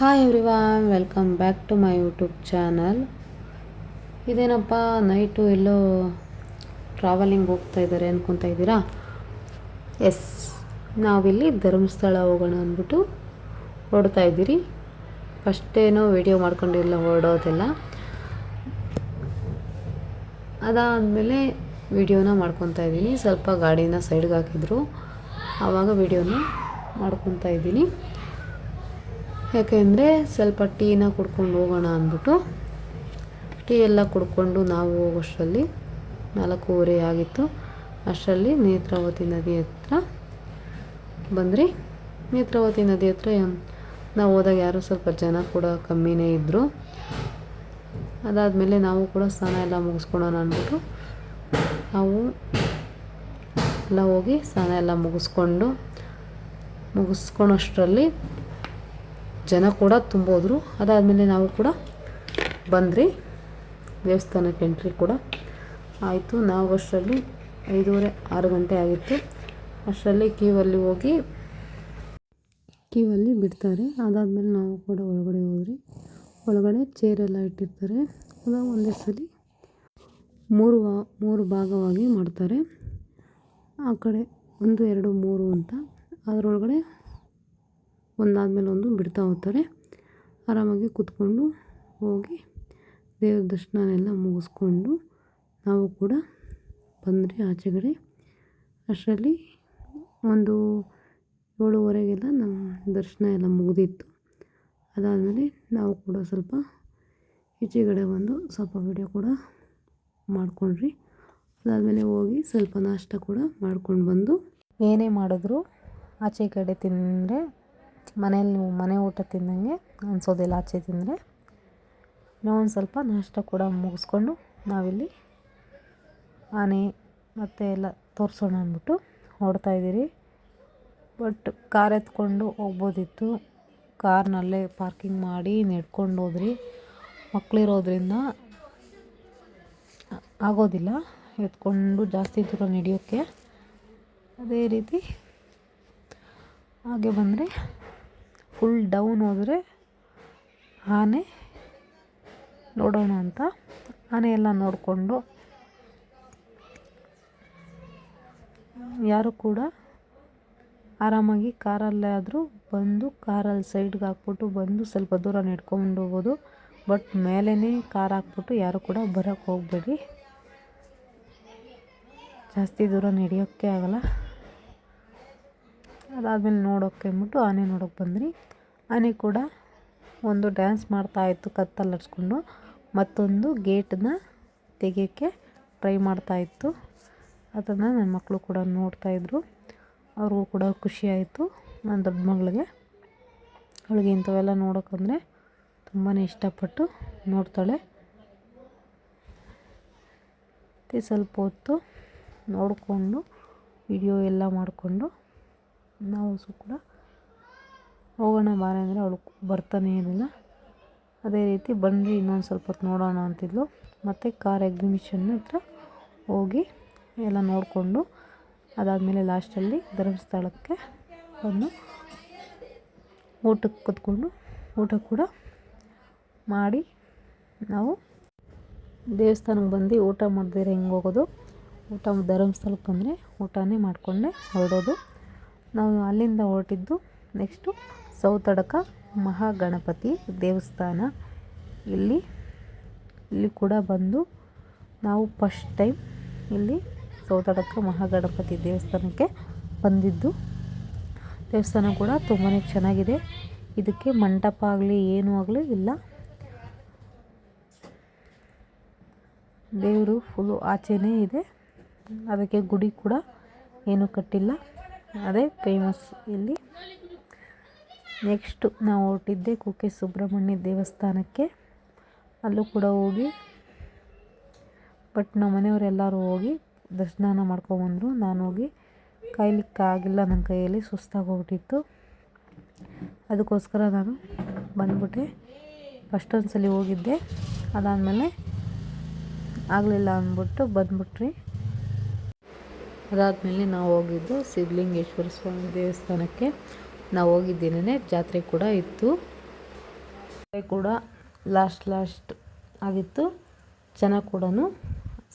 Hi everyone welcome back to my YouTube channel ಇದೇನಪ್ಪ night ಎಲ್ಲೋ travelling ಹೋಗ್ತಾ ಇದ್ದಾರೆ ಅನ್ಕೊತಾ ಇದ್ದೀರಾ? ಎಸ್ ನಾವಿಲ್ಲಿ ಧರ್ಮಸ್ಥಳ ಹೋಗೋಣ ಅಂದ್ಬಿಟ್ಟು ಹೊರಡ್ತಾ ಇದ್ದೀರಿ. ಫಸ್ಟೇನೋ ವಿಡಿಯೋ ಮಾಡ್ಕೊಂಡಿರಲ್ಲ ಹೊರಡೋದೆಲ್ಲ. ಅದಾದಮೇಲೆ ವಿಡಿಯೋನ ಮಾಡ್ಕೊತಾ ಇದ್ದೀನಿ. ಸ್ವಲ್ಪ ಗಾಡಿನ ಸೈಡ್ಗೆ ಹಾಕಿದ್ರು. ಆವಾಗ ವಿಡಿಯೋನ ಮಾಡ್ಕೊತಾ ಇದ್ದೀನಿ. ಯಾಕೆಂದರೆ ಸ್ವಲ್ಪ ಟೀನ ಕುಡ್ಕೊಂಡು ಹೋಗೋಣ ಅಂದ್ಬಿಟ್ಟು ಟೀ ಎಲ್ಲ ಕುಡ್ಕೊಂಡು ನಾವು ಹೋಗೋಷ್ಟರಲ್ಲಿ ನಾಲ್ಕೂವರೆ ಆಗಿತ್ತು. ಅಷ್ಟರಲ್ಲಿ ನೇತ್ರಾವತಿ ನದಿ ಹತ್ರ ಬಂದ್ರಿ. ನೇತ್ರಾವತಿ ನದಿ ಹತ್ರ ನಾವು ಹೋದಾಗ ಯಾರೋ ಸ್ವಲ್ಪ ಜನ ಕೂಡ ಕಮ್ಮಿನೇ ಇದ್ದರು ಅದಾದಮೇಲೆ ನಾವು ಕೂಡ ಸ್ನಾನ ಎಲ್ಲ ಮುಗಿಸ್ಕೊಳೋಣ ಅಂದ್ಬಿಟ್ಟು ನಾವು ಎಲ್ಲ ಹೋಗಿ ಸ್ನಾನ ಎಲ್ಲ ಮುಗಿಸ್ಕೊಂಡು, ಮುಗಿಸ್ಕೊಳೋಷ್ಟರಲ್ಲಿ ಜನ ಕೂಡ ತುಂಬೋದ್ರು. ಅದಾದಮೇಲೆ ನಾವು ಕೂಡ ಬಂದ್ರಿ. ದೇವಸ್ಥಾನಕ್ಕೆ ಎಂಟ್ರಿ ಕೂಡ. ಆಯಿತು, ನಾವು ಅಷ್ಟರಲ್ಲಿ ಐದೂವರೆ, ಆರು ಗಂಟೆ ಆಗಿತ್ತು. ಅಷ್ಟರಲ್ಲಿ ಕ್ಯೂವಲ್ಲಿ ಹೋಗಿ ಕ್ಯೂವಲ್ಲಿ ಬಿಡ್ತಾರೆ. ಅದಾದಮೇಲೆ ನಾವು ಕೂಡ ಒಳಗಡೆ ಹೋದ್ರಿ ಒಳಗಡೆ ಚೇರೆಲ್ಲ ಇಟ್ಟಿರ್ತಾರೆ. ಅದು ಒಂದೇ ಸಲ ಮೂರು ಮೂರು ಭಾಗವಾಗಿ ಮಾಡ್ತಾರೆ. ಆ ಕಡೆ ಒಂದು, ಎರಡು, ಮೂರು ಅಂತ. ಅದರೊಳಗಡೆ ಒಂದಾದಮೇಲೆ ಒಂದು ಬಿಡ್ತಾ ಹೋಗ್ತಾರೆ. ಆರಾಮಾಗಿ ಕೂತ್ಕೊಂಡು ಹೋಗಿ ದೇವ್ರ ದರ್ಶನನೆಲ್ಲ ಮುಗಿಸ್ಕೊಂಡು ನಾವು ಕೂಡ ಬಂದ್ರಿ ಆಚೆಗಡೆ. ಅಷ್ಟರಲ್ಲಿ ಒಂದು ಏಳುವರೆಗೆಲ್ಲ ನಮ್ಮ ದರ್ಶನ ಎಲ್ಲ ಮುಗಿದಿತ್ತು. ಅದಾದಮೇಲೆ ನಾವು ಕೂಡ ಸ್ವಲ್ಪ ಈಚೆಗಡೆ ಬಂದು ಸ್ವಲ್ಪ ವಿಡಿಯೋ ಕೂಡ ಮಾಡ್ಕೊಂಡ್ರಿ. ಅದಾದಮೇಲೆ ಹೋಗಿ ಸ್ವಲ್ಪ ನಾಷ್ಟ ಕೂಡ ಮಾಡ್ಕೊಂಡು ಬಂದು ಏನೇ ಮಾಡಿದ್ರು ಆಚೆ ಕಡೆ ತಿಂದರೆ ಮನೇಲಿ ಮನೆ ಊಟ ತಿಂದಂಗೆ ಅನಿಸೋದಿಲ್ಲ, ಆಚೆ ತಿಂದರೆ. ಒಂದು ಸ್ವಲ್ಪ ನಾಷ್ಟ ಕೂಡ ಮುಗಿಸ್ಕೊಂಡು ನಾವಿಲ್ಲಿ ಆನೆ ಮತ್ತು ಎಲ್ಲ ತೋರಿಸೋಣ ಅಂದ್ಬಿಟ್ಟು ಹೊರಡ್ತಾ ಇದ್ದೀರಿ. ಬಟ್ ಕಾರ್ ಎತ್ಕೊಂಡು ಹೋಗ್ಬೋದಿತ್ತು. ಕಾರ್ನಲ್ಲೇ ಪಾರ್ಕಿಂಗ್ ಮಾಡಿ ನೆಡ್ಕೊಂಡು ಹೋದ್ರಿ. ಮಕ್ಕಳಿರೋದ್ರಿಂದ ಆಗೋದಿಲ್ಲ. ಎತ್ಕೊಂಡು ಜಾಸ್ತಿ ದೂರ ನಡೆಯೋಕ್ಕೆ ಅದೇ ರೀತಿ ಹಾಗೆ ಬಂದರೆ ಫುಲ್ ಡೌನ್ ಹೋದರೆ ಆನೆ ನೋಡೋಣ ಅಂತ. ಆನೆ ಎಲ್ಲ ನೋಡಿಕೊಂಡು ಯಾರು ಕೂಡ ಆರಾಮಾಗಿ ಕಾರಲ್ಲೇ ಆದರೂ ಬಂದು ಕಾರಲ್ಲಿ ಸೈಡ್ಗೆ ಹಾಕ್ಬಿಟ್ಟು ಬಂದು ಸ್ವಲ್ಪ ದೂರ ನೆಡ್ಕೊಂಡು ಹೋಗ್ಬೋದು ಬಟ್ ಮೇಲೇ ಕಾರ್ ಹಾಕ್ಬಿಟ್ಟು ಯಾರು ಕೂಡ ಬರೋಕ್ಕೆ ಹೋಗಬೇಡಿ. ಜಾಸ್ತಿ ದೂರ ನಡೆಯೋಕ್ಕೆ ಆಗಲ್ಲ. ಅದಾದಮೇಲೆ ನೋಡೋಕ್ಕೆ ಅಂದ್ಬಿಟ್ಟು ಆನೆ ನೋಡೋಕೆ ಬಂದ್ರಿ. ಆನೆ ಕೂಡ ಒಂದು ಡ್ಯಾನ್ಸ್ ಮಾಡ್ತಾ ಇತ್ತು ಹಚ್ಕೊಂಡು. ಮತ್ತೊಂದು ಗೇಟನ್ನ ತೆಗೆಯೋಕ್ಕೆ ಟ್ರೈ ಮಾಡ್ತಾ ಇತ್ತು. ಅದನ್ನು ನನ್ನ ಮಕ್ಕಳು ಕೂಡ ನೋಡ್ತಾಯಿದ್ರು ಅವ್ರಿಗೂ ಕೂಡ ಖುಷಿ ಆಯಿತು ನನ್ನ ದೊಡ್ಡ ಮಗಳಿಗೆ. ಅವಳಿಗೆ ಇಂಥವೆಲ್ಲ ನೋಡೋಕ್ಕಂದರೆ ತುಂಬಾ ಇಷ್ಟಪಟ್ಟು ನೋಡ್ತಾಳೆ. ಸ್ವಲ್ಪ ಹೊತ್ತು ನೋಡಿಕೊಂಡು ವಿಡಿಯೋ ಎಲ್ಲ ಮಾಡಿಕೊಂಡು, ನಾವು ಸಹ ಕೂಡ ಹೋಗೋಣ ಬಾರ ಅಂದರೆ ಅವಳು ಬರ್ತಾನೆ ಇರಲಿಲ್ಲ. ಅದೇ ರೀತಿ ಬಂದು ಇನ್ನೊಂದು ಸ್ವಲ್ಪ ಹೊತ್ತು ನೋಡೋಣ ಅಂತಿದ್ಲು. ಮತ್ತು ಕಾರ್ ಎಕ್ಸಿಬಿಷನ್ ಹತ್ರ ಹೋಗಿ ಎಲ್ಲ ನೋಡಿಕೊಂಡು ಅದಾದಮೇಲೆ ಲಾಸ್ಟಲ್ಲಿ ಧರ್ಮಸ್ಥಳಕ್ಕೆ ಬಂದು ಊಟಕ್ಕೆ ಕೂತ್ಕೊಂಡು ಊಟ ಕೂಡ ಮಾಡಿ ನಾವು ದೇವಸ್ಥಾನಕ್ಕೆ ಬಂದು ಊಟ ಮಾಡಿದ್ರೆ ಹೆಂಗೆ ಹೋಗೋದು? ಊಟ ಧರ್ಮಸ್ಥಳಕ್ಕೆ ಬಂದರೆ ಊಟನೇ ಮಾಡಿಕೊಂಡೆ ಹೊರಡೋದು. ನಾವು ಅಲ್ಲಿಂದ ಹೊರಟಿದ್ದು ನೆಕ್ಸ್ಟು ಸೌತಡಕ ಮಹಾಗಣಪತಿ ದೇವಸ್ಥಾನ. ಇಲ್ಲಿ ಇಲ್ಲಿ ಕೂಡ ಬಂದು ನಾವು ಫಸ್ಟ್ ಟೈಮ್ ಇಲ್ಲಿ ಸೌತಡಕ ಮಹಾಗಣಪತಿ ದೇವಸ್ಥಾನಕ್ಕೆ ಬಂದಿದ್ದು. ದೇವಸ್ಥಾನ ಕೂಡ ತುಂಬಾ ಚೆನ್ನಾಗಿದೆ. ಇದಕ್ಕೆ ಮಂಟಪ ಆಗಲಿ, ಏನೂ ಆಗಲಿ ಇಲ್ಲ. ದೇವರು ಫುಲ್ಲು ಆಚೆನೇ ಇದೆ. ಅದಕ್ಕೆ ಗುಡಿ ಕೂಡ ಏನೂ ಕಟ್ಟಿಲ್ಲ. ಅದೇ ಫೇಮಸ್ ಇಲ್ಲಿ. ನೆಕ್ಸ್ಟು ನಾವು ಹೊರಟಿದ್ದೆ ಕುಕ್ಕೆ ಸುಬ್ರಹ್ಮಣ್ಯ ದೇವಸ್ಥಾನಕ್ಕೆ. ಅಲ್ಲೂ ಕೂಡ ಹೋಗಿ, ಬಟ್ ನಮ್ಮ ಮನೆಯವರೆಲ್ಲರೂ ಹೋಗಿ ದರ್ಶನ ಮಾಡ್ಕೊಬಂದರು ನಾನು ಹೋಗಿ ಕಾಯ್ಲಿಕ್ಕಾಗಿಲ್ಲ, ನನ್ನ ಕೈಯಲ್ಲಿ ಸುಸ್ತಾಗಿ ಹೋಗ್ಬಿಟ್ಟಿತ್ತು. ಅದಕ್ಕೋಸ್ಕರ ನಾನು ಬಂದ್ಬಿಟ್ಟೆ. ಫಸ್ಟ್ ಒಂದು ಸಲ ಹೋಗಿದ್ದೆ, ಅದಾದಮೇಲೆ ಆಗಲಿಲ್ಲ ಅಂದ್ಬಿಟ್ಟು ಬಂದ್ಬಿಟ್ರಿ. ಅದಾದಮೇಲೆ ನಾವು ಹೋಗಿದ್ದು ಸಿದ್ಧಲಿಂಗೇಶ್ವರ ಸ್ವಾಮಿ ದೇವಸ್ಥಾನಕ್ಕೆ. ನಾವು ಹೋಗಿದ್ದೇನೆ ಜಾತ್ರೆ ಕೂಡ ಇತ್ತು. ಕೂಡ ಲಾಸ್ಟ್ ಲಾಸ್ಟ್ ಆಗಿತ್ತು. ಜನ ಕೂಡ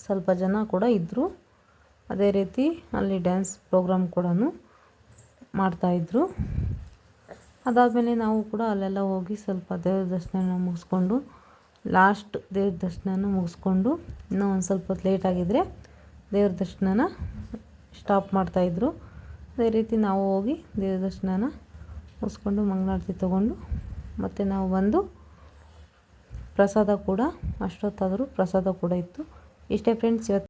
ಸ್ವಲ್ಪ ಜನ ಕೂಡ ಇದ್ದರು ಅದೇ ರೀತಿ ಅಲ್ಲಿ ಡ್ಯಾನ್ಸ್ ಪ್ರೋಗ್ರಾಮ್ ಕೂಡ ಮಾಡ್ತಾಯಿದ್ರು ಅದಾದಮೇಲೆ ನಾವು ಕೂಡ ಅಲ್ಲೆಲ್ಲ ಹೋಗಿ ಸ್ವಲ್ಪ ದೇವ್ರ ದರ್ಶನ ಮುಗಿಸ್ಕೊಂಡು ಲಾಸ್ಟ್ ದೇವ್ರ ದರ್ಶನನ ಮುಗಿಸ್ಕೊಂಡು, ಇನ್ನೂ ಒಂದು ಸ್ವಲ್ಪ ಹೊತ್ತು ಲೇಟ್ ಆಗಿದ್ದರೆ ದೇವ್ರ ದರ್ಶನನ ಸ್ಟಾಪ್ ಮಾಡ್ತಾಯಿದ್ರು ಅದೇ ರೀತಿ ನಾವು ಹೋಗಿ ದೇವ್ರ ದರ್ಶನನ ಮುಗಿಸ್ಕೊಂಡು ಮಂಗಳಾರತಿ ತೊಗೊಂಡು ಮತ್ತು ನಾವು ಬಂದು ಪ್ರಸಾದ ಕೂಡ, ಅಷ್ಟೊತ್ತಾದರೂ ಪ್ರಸಾದ ಕೂಡ ಇತ್ತು. ಇಷ್ಟೇ ಫ್ರೆಂಡ್ಸ್ ಇವತ್ತು